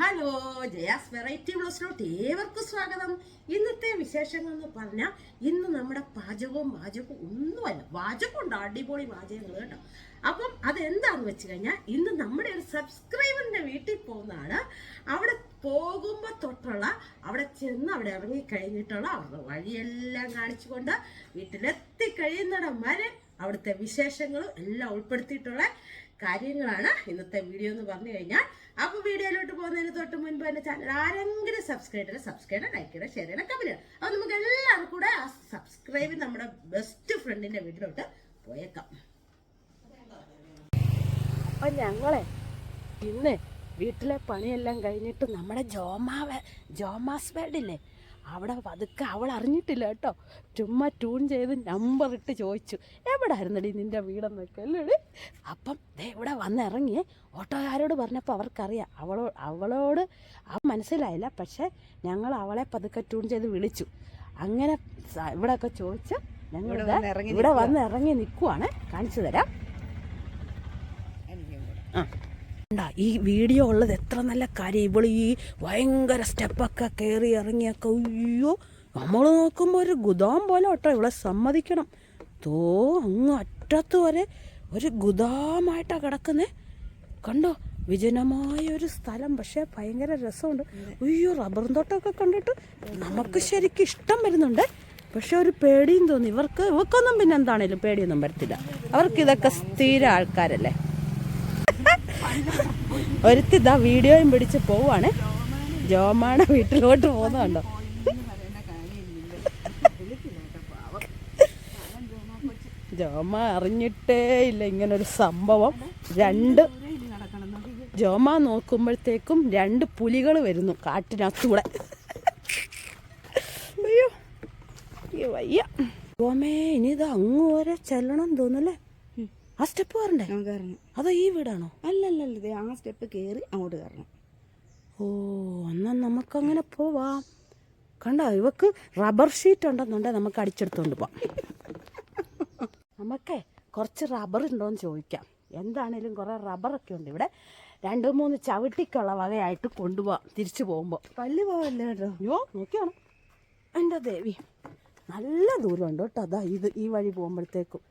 Hello Jaya's variety ബ്ലോസിലോട്ട് ഏവർക്കും സ്വാഗതം. ഇന്നത്തെ വിശേഷങ്ങൾ എന്ന് പറഞ്ഞാൽ ഇന്ന് നമ്മുടെ പാചകവും വാചകവും ഒന്നുമല്ല വാചകം ഉണ്ട് അടിപൊളി വാചകങ്ങൾ കേട്ടോ. അപ്പം അതെന്താന്ന് വെച്ച് കഴിഞ്ഞാൽ ഇന്ന് നമ്മുടെ ഒരു സബ്സ്ക്രൈബറിന്റെ വീട്ടിൽ പോകുന്നതാണ്. അവിടെ പോകുമ്പോൾ തൊട്ടുള്ള അവിടെ ചെന്ന് അവിടെ ഇറങ്ങി കഴിഞ്ഞിട്ടുള്ള അവരുടെ വഴിയെല്ലാം കാണിച്ചുകൊണ്ട് വീട്ടിലെത്തി കഴിയുന്നിടം വരെ അവിടുത്തെ വിശേഷങ്ങളും എല്ലാം ഉൾപ്പെടുത്തിയിട്ടുള്ള കാര്യങ്ങളാണ് ഇന്നത്തെ വീഡിയോ എന്ന് പറഞ്ഞു കഴിഞ്ഞാൽ. അപ്പൊ വീഡിയോയിലോട്ട് പോകുന്നതിന് തൊട്ട് മുൻപ് തന്നെ ചാനൽ ആരെങ്കിലും സബ്സ്ക്രൈബ് ചെയ്യണം സബ്സ്ക്രൈബ് ചെയ്യണം ലൈക്ക് ചെയ്യണം ഷെയർ ചെയ്യണം കമന്റ് ചെയ്യണം. അപ്പൊ നമുക്ക് എല്ലാവരും കൂടെ ആ സബ്സ്ക്രൈബ് നമ്മുടെ ബെസ്റ്റ് ഫ്രണ്ടിന്റെ വീട്ടിലോട്ട് പോയേക്കാം. അപ്പൊ ഞങ്ങളെ ഇന്ന് വീട്ടിലെ പണിയെല്ലാം കഴിഞ്ഞിട്ട് നമ്മുടെ ജോമാ ജോമാസ് വേർഡില്ലേ അവിടെ പതുക്കെ അവൾ അറിഞ്ഞിട്ടില്ല കേട്ടോ. ചുമ്മാ ട്യൂൺ ചെയ്ത് നമ്പർ ഇട്ട് ചോദിച്ചു. എവിടെ ആയിരുന്നടി നിന്റെ വീടെന്നൊക്കെ? അല്ലേ അപ്പം ദേ ഇവിടെ വന്നിറങ്ങി ഓട്ടോക്കാരോട് പറഞ്ഞപ്പോൾ അവർക്കറിയാം. അവളോ അവളോട് ആ മനസ്സിലായില്ല. പക്ഷേ ഞങ്ങൾ അവളെ പതുക്കെ ട്യൂൺ ചെയ്ത് വിളിച്ചു. അങ്ങനെ ഇവിടെയൊക്കെ ചോദിച്ച് ഞങ്ങൾ ഇവിടെ വന്ന് ഇറങ്ങി നിൽക്കുവാണ്. കാണിച്ചു തരാം. ഉണ്ടാ ഈ വീഡിയോ ഉള്ളത് എത്ര നല്ല കാര്യം. ഇവൾ ഈ ഭയങ്കര സ്റ്റെപ്പൊക്കെ കയറി ഇറങ്ങിയൊക്കെ അയ്യോ നമ്മൾ നോക്കുമ്പോൾ ഒരു ഗുദാം പോലെ ഒട്ടോ ഇവളെ സമ്മതിക്കണം. തോ അങ്ങ് അറ്റത്ത് വരെ ഒരു ഗുദാമായിട്ടാണ് കിടക്കുന്നേ. കണ്ടോ വിജനമായ ഒരു സ്ഥലം പക്ഷേ ഭയങ്കര രസമുണ്ട്. അയ്യോ റബ്ബർ തോട്ടമൊക്കെ കണ്ടിട്ട് നമുക്ക് ശരിക്കും ഇഷ്ടം വരുന്നുണ്ട്. പക്ഷെ ഒരു പേടിയും തോന്നി. ഇവർക്ക് ഇവർക്കൊന്നും പിന്നെ എന്താണേലും പേടിയൊന്നും വരത്തില്ല. അവർക്ക് ഇതൊക്കെ സ്ഥിര ആൾക്കാരല്ലേ? ഒരുത്തി ഇതാ വീഡിയോയും പിടിച്ച് പോവാണ്. ജോമാണ് വീട്ടിലോട്ട് പോകുന്നുണ്ടോ ജോമ അറിഞ്ഞിട്ടേ ഇല്ല ഇങ്ങനൊരു സംഭവം. രണ്ട് ജോമ നോക്കുമ്പോഴത്തേക്കും രണ്ട് പുലികൾ വരുന്നു കാട്ടിനകത്തൂടെ. അയ്യോ ഈ വയ്യ. ജോമേ ഇനി ഇത് അങ്ങ് വരെ ചെല്ലണം തോന്നല്ലേ ആ സ്റ്റെപ്പ് കയറണ്ടേ? കയറണം. അതോ ഈ വീടാണോ? അല്ലല്ല ദേ ആ സ്റ്റെപ്പ് കയറി അങ്ങോട്ട് കയറണം. ഓ എന്നാൽ നമുക്കങ്ങനെ പോവാം. കണ്ടോ ഇവക്ക് റബ്ബർ ഷീറ്റ് ഉണ്ടെന്നുണ്ടെ നമുക്ക് അടിച്ചെടുത്തോണ്ട് പോവാം. നമുക്കേ കുറച്ച് റബ്ബർ ഉണ്ടോയെന്ന് ചോദിക്കാം. എന്താണേലും കുറേ റബ്ബറൊക്കെ ഉണ്ട് ഇവിടെ. രണ്ട് മൂന്ന് ചവിട്ടിക്കുള്ള വകയായിട്ട് കൊണ്ടുപോവാം തിരിച്ചു പോകുമ്പോൾ പല്ല് പോവല്ലേ കേട്ടോ? അയ്യോ നോക്കിയാണ്? എന്റെ ദേവി നല്ല ദൂരമുണ്ട് കേട്ടോ. അതാ ഇത് ഈ വഴി പോകുമ്പോഴത്തേക്കും.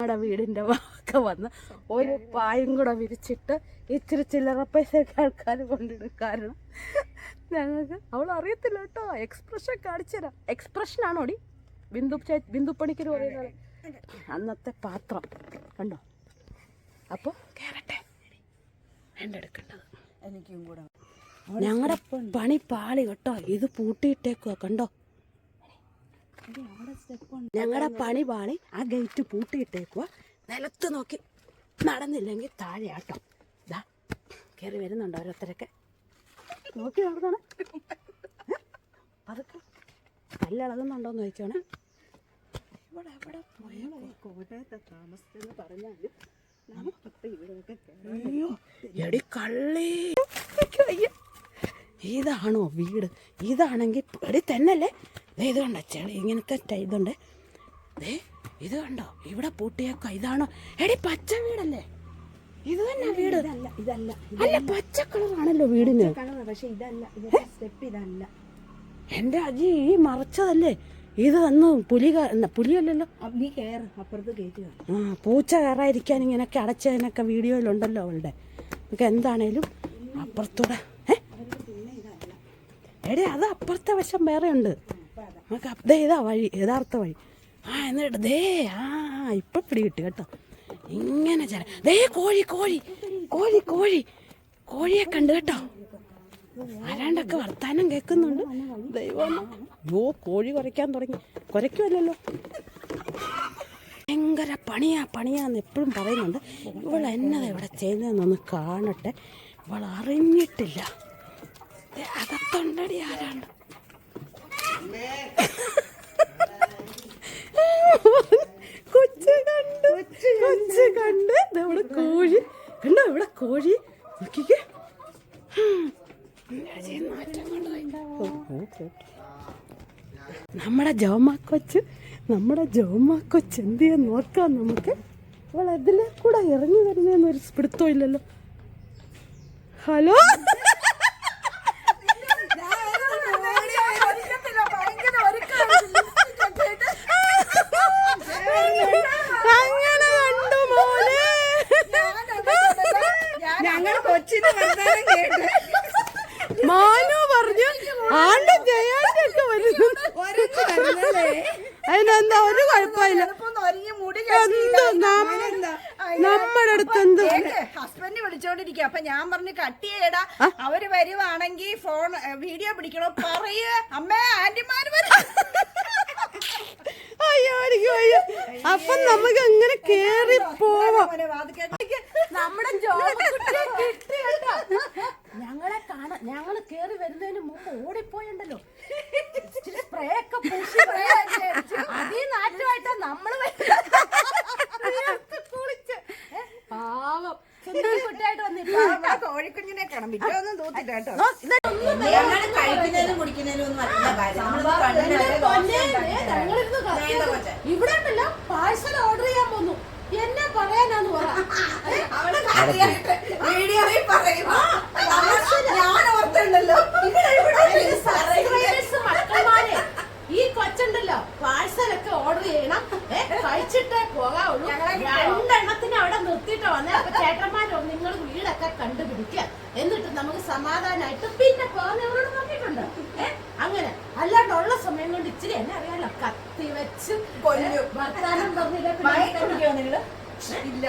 നമ്മുടെ വീടിന്റെ ഒക്കെ വന്ന് ഒരു പായും കൂടെ വിരിച്ചിട്ട് ഇച്ചിരി ചില്ലറ പൈസയൊക്കെ ആൾക്കാർ കൊണ്ടിടും. കാരണം ഞങ്ങൾക്ക് അവൾ അറിയത്തില്ല കേട്ടോ. എക്സ്പ്രഷൻ കാണിച്ചുതരാം എക്സ്പ്രഷനാണോടി ബിന്ദു ബിന്ദു പണിക്കർ പറയുന്നത്. അന്നത്തെ പാത്രം. കണ്ടോ? അപ്പോൾ കയറട്ടെ വേണ്ടെടുക്കേണ്ടത് എനിക്കും കൂടെ ഞങ്ങളുടെ പണി പാളി കേട്ടോ. ഇത് പൂട്ടിയിട്ടേക്കുക കണ്ടോ? ഞങ്ങളുടെ പണി പാളി ആ ഗേറ്റ് പൂട്ടിയിട്ടേക്കുക നിലത്ത് നോക്കി. നടന്നില്ലെങ്കിൽ താഴെ ആട്ടോ ഇതാ കയറി വരുന്നുണ്ടോ ഓരോരുത്തരൊക്കെ? നോക്കി നടന്നാണ്. അതൊക്കെ കല്ലിളകുന്നുണ്ടോന്ന് ചോദിക്കണേ ഇവിടെ എവിടെ പോയോ. കോട്ടയത്തെ താമസിച്ചെന്ന് കയറാൻ അയ്യോ. എടി കള്ളി. ഇതാണോ വീട്? ഇതാണെങ്കിൽ എടി തന്നല്ലേ ഇത് കണ്ടോ ചെളി ഇങ്ങനത്തെ ഇതുണ്ട്. ദേ ഇത് കണ്ടോ ഇവിടെ പൂട്ടിയേക്ക ഇതാണോ എടി പച്ച വീടല്ലേ? ഇത് തന്നെ വീട്. ഇതല്ല അല്ല പച്ച കളറാണല്ലോ വീടിന്. എന്റെ പക്ഷെ ഇതല്ല സ്റ്റെപ്പ് ഇതല്ല. എന്റെ അജി ഈ മറച്ചതല്ലേ? ഇത് അന്ന് പുലി പുലിയല്ലല്ലോ? നീ കയറ് അപ്പുറത്ത് കയറ്റി കാണും ആ പൂച്ച കയറാതിരിക്കാൻ ഇങ്ങനെയൊക്കെ അടച്ചതിനൊക്കെ വീഡിയോയിലുണ്ടല്ലോ അവളുടെ. നമുക്ക് എന്താണേലും അപ്പുറത്തൂടെ ഏ എടേ അത് അപ്പുറത്തെ വശം വേറെ ഉണ്ട് നമുക്ക് ദേ ഇതാ വഴി യഥാർത്ഥ വഴി. ആ എന്നിട്ട് ദേ ആ ഇപ്പം പിടി കിട്ടി കേട്ടോ. ഇങ്ങനെ ചില ദേ കോഴി കോഴി കോഴി കോഴി. കോഴിയെ കണ്ട് കേട്ടോ. ആരാണ്ടൊക്കെ വർത്താനം കേൾക്കുന്നുണ്ട്. ദൈവം യോ കോഴി കുരയ്ക്കാൻ തുടങ്ങി. കുരയ്ക്കുമല്ലോ ഭയങ്കര പണിയാ പണിയാന്ന് എപ്പോഴും പറയുന്നുണ്ട്. ഇവൾ എന്നതാ ഇവിടെ ചെയ്യുന്നതെന്നൊന്ന് കാണട്ടെ. ഇവൾ അറിഞ്ഞിട്ടില്ല. അകത്തുണ്ടടി ആരാണ്ട് കൊച്ചു കണ്ട് കൊച്ചു കണ്ട് ദേ ഇവിടെ കോഴി കണ്ടോ ഇവിടെ കോഴി നോക്കിക്കേ ഹും. രാജീ, നാറ്റം കൊണ്ട് ഓ, ഓ, കേട്ടു. നമ്മുടെ ജോമ കൊച്ച് നമ്മുടെ ജോമ കൊച്ചെന്തിയെ നോക്കാം നമുക്ക്? അവൾ അതിലെ കൂടെ ഇറങ്ങി വരുന്നതെന്ന് ഒരു പിടുത്തം ഇല്ലല്ലോ. ഹലോ? മോനെ. പറഞ്ഞു ആണ്ട് ജയാന്റെ ഒക്കെ വരുന്നു അതിനെന്താ ഒരു കുഴപ്പമില്ല. നമ്മുടെ അടുത്ത് എന്ത് ഹസ്ബൻഡ് വിളിച്ചോണ്ടിരിക്കുക അപ്പൊ ഞാൻ പറഞ്ഞു കട്ട് ചെയ്യടാ അവർ വരുവാണെങ്കിൽ ഫോൺ വീഡിയോ പിടിക്കണോ? പറയേ. അമ്മേ ആന്റിമാര് അയ്യോ അപ്പൊ നമുക്ക് അങ്ങനെ കേറി പോവാം. നമ്മുടെ. ഞങ്ങളെ കാണാൻ ഞങ്ങൾ കേറി വരുന്നതിന് മുമ്പ് ഓടിപ്പോയുണ്ടല്ലോ. സ്പ്രേ ഒക്കെ പൂശി അതീ നാറ്റുമായിട്ടാ നമ്മൾ. കുളിച്ച്. പാവം. കുട്ടിയായിട്ട് വന്നിട്ട് കോഴിക്കുഞ്ഞിനെ കാണാം. വിറ്റൊന്നും തൂത്തില്ല കേട്ടോ. കഴിക്കുന്നതിനും കുടിക്കുന്നതിനും ഒന്നും അല്ല കാര്യം. നമ്മളിത് കണ്ണിനൊക്കെ ദോഷം ഇവിടെ ഉണ്ടല്ലോ. പാഴ്സൽ ഓർഡർ ചെയ്യാൻ പോന്നു. എന്നെ പറയാനാന്ന് പറ. അവൾ കാര്യമായിട്ട് വീഡിയോയിൽ പറയുമ്പോ ഞാൻ ഓർത്തുണ്ടല്ലോ ഇവിടെ ഇവിടെ സബ്സ്ക്രൈബേഴ്സ് മക്കളമാരെ ഈ കൊച്ചുണ്ടല്ലോ പാഴ്സൽ ഒക്കെ ഓർഡർ ചെയ്യണം ഏ, കഴിച്ചിട്ടേ പോകാവുള്ളൂ രണ്ടെണ്ണത്തിന് അവിടെ നിർത്തിയിട്ട് വന്നേ അപ്പൊ ചേട്ടന്മാരോ നിങ്ങൾ കണ്ടുപിടിക്കുക. എന്നിട്ട് നമുക്ക് സമാധാനമായിട്ട് പിന്നെ പോകാനവരോട് പറഞ്ഞിട്ടുണ്ട് ഏ? അങ്ങനെ. അല്ലാണ്ട് ഉള്ള സമയം കൊണ്ട് ഇച്ചിരി എന്നെ അറിയാലോ കത്തി വെച്ച് കൊല്ലും. വർത്താനം പറഞ്ഞില്ല ഇല്ല.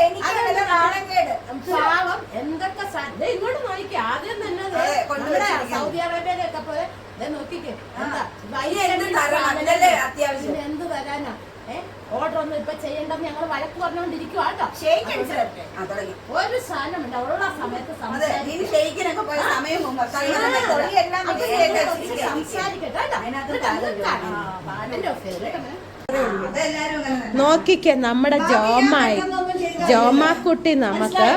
എനിക്ക് നാണക്കേട് പാവം എന്തൊക്കെ സാ- ദേ ഇങ്ങോട്ട് നോക്കിക്കേ ആദ്യം തന്നെ ദേ അതെ, കൊണ്ടുവന്ന് നമ്മുടെ വെച്ചിരിക്കുന്നു. സൗദി അറേബ്യയിലൊക്കെ പോലെ ദേ നോക്കിക്കേ എന്താ ഇനി എന്ത് തരണം? അതിനല്ലേ അത്യാവശ്യം. പിന്നെ എന്ത് തരാനാ ഏ ഓർഡർ ഒന്നും ഇപ്പൊ ചെയ്യണ്ടെന്ന് ഞങ്ങൾ വഴക്ക് പറഞ്ഞോണ്ടിരിക്കുവാ കേട്ടോ ഷെയ്ക്ക് അടിച്ചിട്ടെ ആ തുടങ്ങി ഒരു സാധനമുണ്ട് ഉള്ള സമയത്ത് അതെ ഇനി ഷെയ്ക്കിനൊക്കെ പോയ സമയം മുമ്പ് തൊടിയെല്ലാം അപ്പൊ മിക്സ് ഇതിനെ ചെയ്ത് കുറിച്ച് സംസാരിക്കട്ടെ കേട്ടോ. അതിനകത്ത് എന്നിട്ട് അങ്ങ് പാലില്ല. കാണാം. ആ, അതെല്ലാരും അങ്ങനെ തന്നെ. നോക്കിക്കേ നമ്മുടെ ജോമായി. ജോമാക്കുട്ടി നമുക്ക്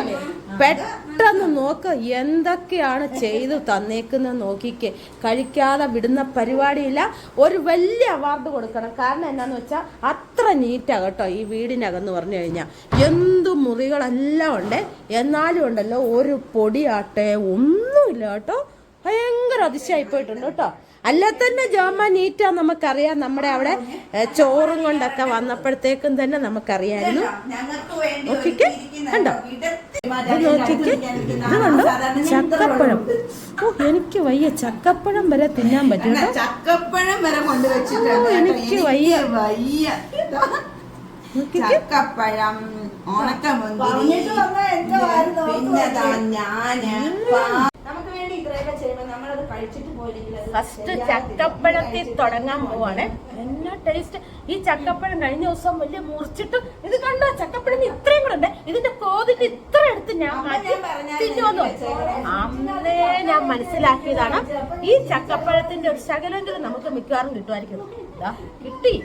പെട്ടെന്ന് നോക്ക് എന്തൊക്കെയാണ് ചെയ്തു തന്നേക്കുന്നത് നോക്കിക്കേ. കഴിക്കാതെ വിടുന്ന പരിപാടിയില്ല. ഒരു വലിയ അവാർഡ് കൊടുക്കണം. കാരണം എന്നാന്ന് വെച്ചാൽ അത്ര നീറ്റാ കേട്ടോ ഈ വീടിനകന്ന് പറഞ്ഞു കഴിഞ്ഞാൽ എന്തു മുറികളെല്ലാം ഉണ്ട്. എന്നാലും ഉണ്ടല്ലോ ഒരു പൊടിയാട്ടെ ഒന്നുമില്ല കേട്ടോ. ഭയങ്കര അതിശയായി പോയിട്ടുണ്ട് കേട്ടോ. അല്ല തന്നെ ജോമ നീറ്റാ നമുക്കറിയാം. നമ്മുടെ അവിടെ ചോറും കൊണ്ടൊക്കെ വന്നപ്പോഴത്തേക്കും തന്നെ നമുക്കറിയായിരുന്നു. ഒരുക്കിയിരിക്കുന്ന കണ്ടോ? വിടർത്തി ഇത് കണ്ടോ? ചക്കപ്പഴം. ഓ എനിക്ക് വയ്യ. ചക്കപ്പഴം വരെ തിന്നാൻ പറ്റും ചക്കപ്പഴം വരെ കൊണ്ടുവച്ചിട്ടുണ്ട് എനിക്ക് വയ്യ. വയ്യ ചക്കപ്പഴം ഉണക്കമുന്തിരി പറഞ്ഞിട്ട് വന്നാ എന്താ? ആരും പിന്നെ ഞാൻ ഫസ്റ്റ് ചക്കപ്പഴത്തിൽ തുടങ്ങാൻ പോവാണ്. എന്നാ ടേസ്റ്റ് ഈ ചക്കപ്പഴം കഴിഞ്ഞ ദിവസം വലിയ മുറിച്ചിട്ട് ഇത് കണ്ടോ? ചക്കപ്പഴം ഇത്രയും കൂടെ ഉണ്ട്. ഇതിന്റെ കോതിന്റെ ഇത്ര എടുത്ത് ഞാൻ തിന്നുവന്നു അന്നേ ഞാൻ മനസ്സിലാക്കിയതാണ്. ഈ ചക്കപ്പഴത്തിന്റെ ഒരു ശകലെങ്കിലും നമുക്ക് മിക്കവാറും കിട്ടുമായിരിക്കും. കിട്ടി.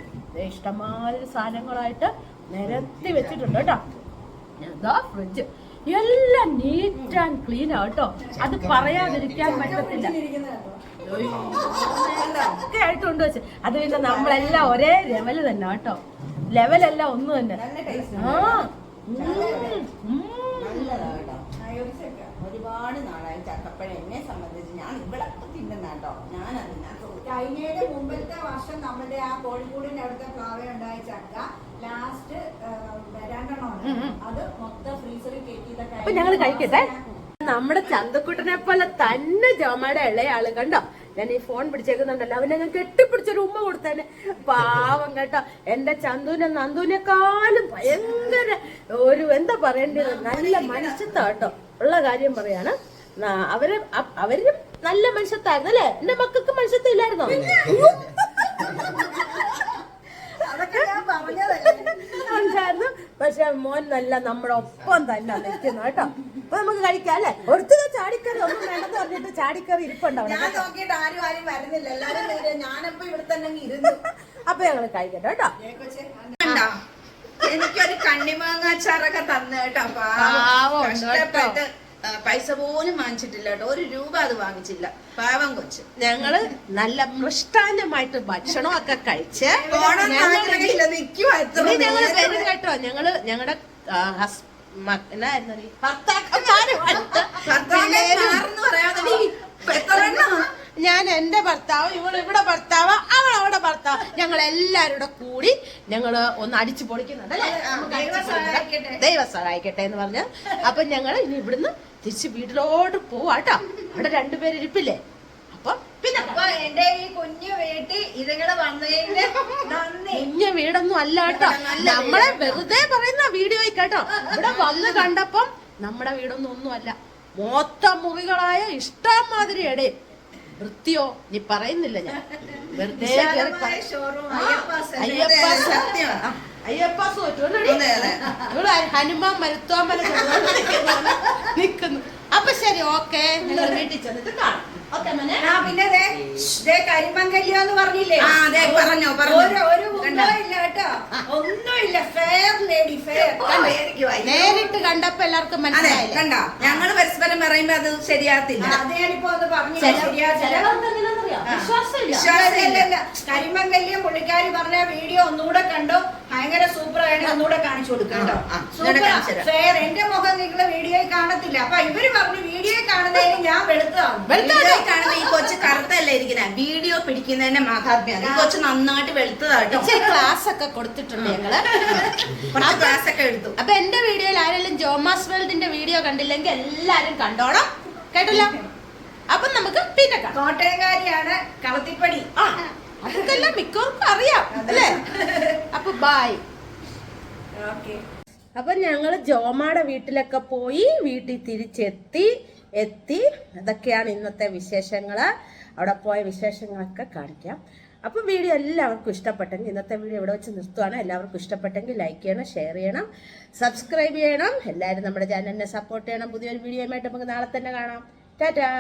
ഇഷ്ടംമാതിരി സാധനങ്ങളായിട്ട് നിരത്തി വെച്ചിട്ടുണ്ട് കേട്ടോ. ഫ്രിഡ്ജ് എല്ലാം നീറ്റ് ആൻഡ് ക്ലീൻ കേട്ടോ. അത് പറയാതിരിക്കാൻ പറ്റത്തില്ല. ഒക്കെ ആയിട്ട് കൊണ്ടുവച്ച് അത് പിന്നെ നമ്മളെല്ലാം ഒരേ ലെവൽ തന്നെ കേട്ടോ. ലെവലെല്ലാം ഒന്ന് തന്നെ. ആ ഒരുപാട് നാളായി ചക്കപ്പഴം എന്നെ സംബന്ധിച്ച് ഞാൻ ഇവിടെ തിന്നുന്ന കേട്ടോ. ഞാൻ കഴിഞ്ഞതിന്റെ മുമ്പത്തെ വർഷം നമ്മുടെ ആ കോഴിക്കോടിന്റെ അവിടുത്തെ പ്ലാവ ഉണ്ടായ ചക്ക ലാസ്റ്റ് രണ്ടെണ്ണമാണ്. അത് മൊത്തം ഫ്രീസറിൽ കയറ്റി ഇതൊക്കെ അപ്പൊ ഞങ്ങൾ കഴിക്കട്ടെ. നമ്മുടെ ചന്തക്കുട്ടനെ പോലെ തന്നെ ജോമയുടെ ഇളയാൾ കണ്ടോ? ഞാൻ ഈ ഫോൺ പിടിച്ചേക്കുന്നുണ്ടല്ലോ. അവനെ ഞാൻ കെട്ടിപ്പിടിച്ചൊരു ഉമ്മ കൊടുത്തേനെ. പാവം കേട്ടോ. എന്റെ ചന്തുവിനെ നന്ദുവിനെക്കാളും ഭയങ്കര ഒരു എന്താ പറയേണ്ടത്? നല്ല മനുഷ്യത്വ കേട്ടോ. ഉള്ള കാര്യം പറയാണ്. അവർ അവരും നല്ല മനുഷ്യത്തായിരുന്നു അല്ലേ? എന്റെ മക്കൾക്ക് മനുഷ്യത്വം ഇല്ലായിരുന്നോ ഉണ്ടായിരുന്നു പക്ഷെ മോൻ നല്ല നമ്മുടെ ഒപ്പം തന്നെ നിൽക്കുന്നു കേട്ടോ. അപ്പൊ നമുക്ക് കഴിക്കാം അല്ലെ? ഒരുത്തത് ചാടിക്കറി ഒന്നും വേണ്ടെന്ന് പറഞ്ഞിട്ട് ചാടിക്കറി ഇരിപ്പുണ്ടാവും. അവിടെ ഞാൻ നോക്കിയിട്ട് ആരും ആരും വരുന്നില്ല. എല്ലാരും വരിക. ഞാനപ്പോ ഇവിടെ തന്നെ അങ്ങ് ഇരുന്നു. അപ്പൊ ഞങ്ങൾ കഴിക്കട്ടെ കേട്ടോ? എനിക്കൊരു കണ്ണിമാങ്ങാച്ചാറൊക്കെ തന്നു കേട്ടോ. പൈസ പോലും വാങ്ങിച്ചിട്ടില്ല കേട്ടോ ഒരു രൂപ അത് വാങ്ങിച്ചില്ല. പാവം കൊച്ച്. ഞങ്ങൾ നല്ല മൃഷ്ടാന്നമായിട്ട് ഭക്ഷണമൊക്കെ കഴിച്ച് ഞങ്ങൾ വരും കേട്ടോ. ഞങ്ങൾ ഞങ്ങളുടെ പിള്ളേരും മാറെന്ന് പറയാതെ? ഞാൻ എന്റെ ഭർത്താവ് ഇവൾ ഇവിടെ ഭർത്താവ് അവൾ അവിടെ ഭർത്താവ്. ഞങ്ങൾ എല്ലാവരുടെ കൂടെ ഞങ്ങൾ ഒന്ന് അടിച്ചു പൊളിക്കുന്നുണ്ട് അല്ലേ? ദൈവം. സഹായിക്കട്ടെ. എന്ന് പറഞ്ഞ് അപ്പൊ ഞങ്ങൾ ഇനി ഇവിടുന്ന് തിരിച്ച് വീട്ടിലോട്ട് പോവാട്ടോ അവിടെ രണ്ടുപേര് ഇരിപ്പില്ലേ? അപ്പൊ പിന്നെ എന്റെ ഈ കുഞ്ഞു വീട്ടിൽ ഇതുങ്ങൾ വന്നതിന്റെ കുഞ്ഞ വീടൊന്നും അല്ല കേട്ടോ. നമ്മളെ വെറുതെ പറയുന്ന വീഡിയോ കേട്ടോ. ഇവിടെ വന്ന് കണ്ടപ്പം നമ്മുടെ വീടൊന്നും ഒന്നുമല്ല. മൊത്തം മുറികളായ ഇഷ്ടം മാതിരി എടേ വൃത്തിയോ? നീ പറയുന്നില്ല ഞാൻ. വെറുതെ അയ്യപ്പാസ്. ഇവിടെ ഹനുമാൻ മരുത്തോമ്പല നിക്കുന്നു അപ്പൊ ശരി ഓക്കെ. വീട്ടിൽ ചെന്നിട്ട് കാണാം. പിന്നെ കരിമങ്കല്യം എന്ന് പറഞ്ഞില്ലേ. ഒരു? ഗുണവും കേട്ടോ. ഒന്നുമില്ല. നേരിട്ട് കണ്ടപ്പോ എല്ലാവർക്കും മനസ്സിലായി ഞങ്ങൾ കണ്ടോ. ഞങ്ങൾ പരസ്പരം പറയുമ്പോ അത് ശരിയാകത്തില്ല. കരിമങ്കല്യം പുള്ളിക്കാരി പറഞ്ഞ വീഡിയോ ഒന്നുകൂടെ കണ്ടോ. ഭയങ്കര സൂപ്പർ ആയിട്ട് ഒന്നുകൂടെ കാണിച്ചു കൊടുക്കണ്ടോ. ഫെയർ എന്റെ മുഖം നിങ്ങൾ വീഡിയോയിൽ കാണത്തില്ല. അപ്പൊ ഇവർ പറഞ്ഞു വീഡിയോയിൽ കാണുന്നതിന് ഞാൻ വെളുത്തതാണ്. വെളുത്തതാണോ? വീഡിയോയിൽ കാണുമ്പോ ഈ കൊച്ചു കറുത്തല്ല ഇരിക്കുന്നത് വീഡിയോ പിടിക്കുന്നതിന്റെ മഹാത്മ്യാണ് കുറച്ച് നന്നായിട്ട് വെളുത്തതാട്ടോ. ക്ലാസ് ഒക്കെ കൊടുത്തിട്ടുണ്ട് ഞങ്ങൾ. കുറച്ച് ക്ലാസ് ഒക്കെ എടുത്തു. അപ്പൊ എന്റെ വീഡിയോയിൽ ആരെങ്കിലും ജോമാസ് വേൾഡിന്റെ വീഡിയോ കണ്ടില്ലെങ്കിൽ എല്ലാരും കണ്ടോണം. കേട്ടല്ലോ? അപ്പൊ നമുക്ക് പിന്നെ കോട്ടയംകാരിയാണ് കളത്തിപ്പടി. ആ അതൊക്കെല്ലാം മിക്കവർക്കും അറിയാം അല്ലേ? അപ്പൊ ബായ് ഓക്കെ. അപ്പൊ ഞങ്ങൾ ജോമാടെ വീട്ടിലൊക്കെ പോയി വീട്ടിൽ തിരിച്ചെത്തി എത്തി. അതൊക്കെയാണ് ഇന്നത്തെ വിശേഷങ്ങൾ. അവിടെ പോയ വിശേഷങ്ങളൊക്കെ കാണിക്കാം. അപ്പം വീഡിയോ എല്ലാവർക്കും ഇഷ്ടപ്പെട്ടെങ്കിൽ ഇന്നത്തെ വീഡിയോ ഇവിടെ വെച്ച് നിർത്തുവാണ്. എല്ലാവർക്കും ഇഷ്ടപ്പെട്ടെങ്കിൽ ലൈക്ക് ചെയ്യണം ഷെയർ ചെയ്യണം സബ്സ്ക്രൈബ് ചെയ്യണം. എല്ലാവരും നമ്മുടെ ചാനലിനെ സപ്പോർട്ട് ചെയ്യണം. പുതിയൊരു വീഡിയോയുമായിട്ട് നമുക്ക് നാളെ തന്നെ കാണാം. ടാറ്റാ!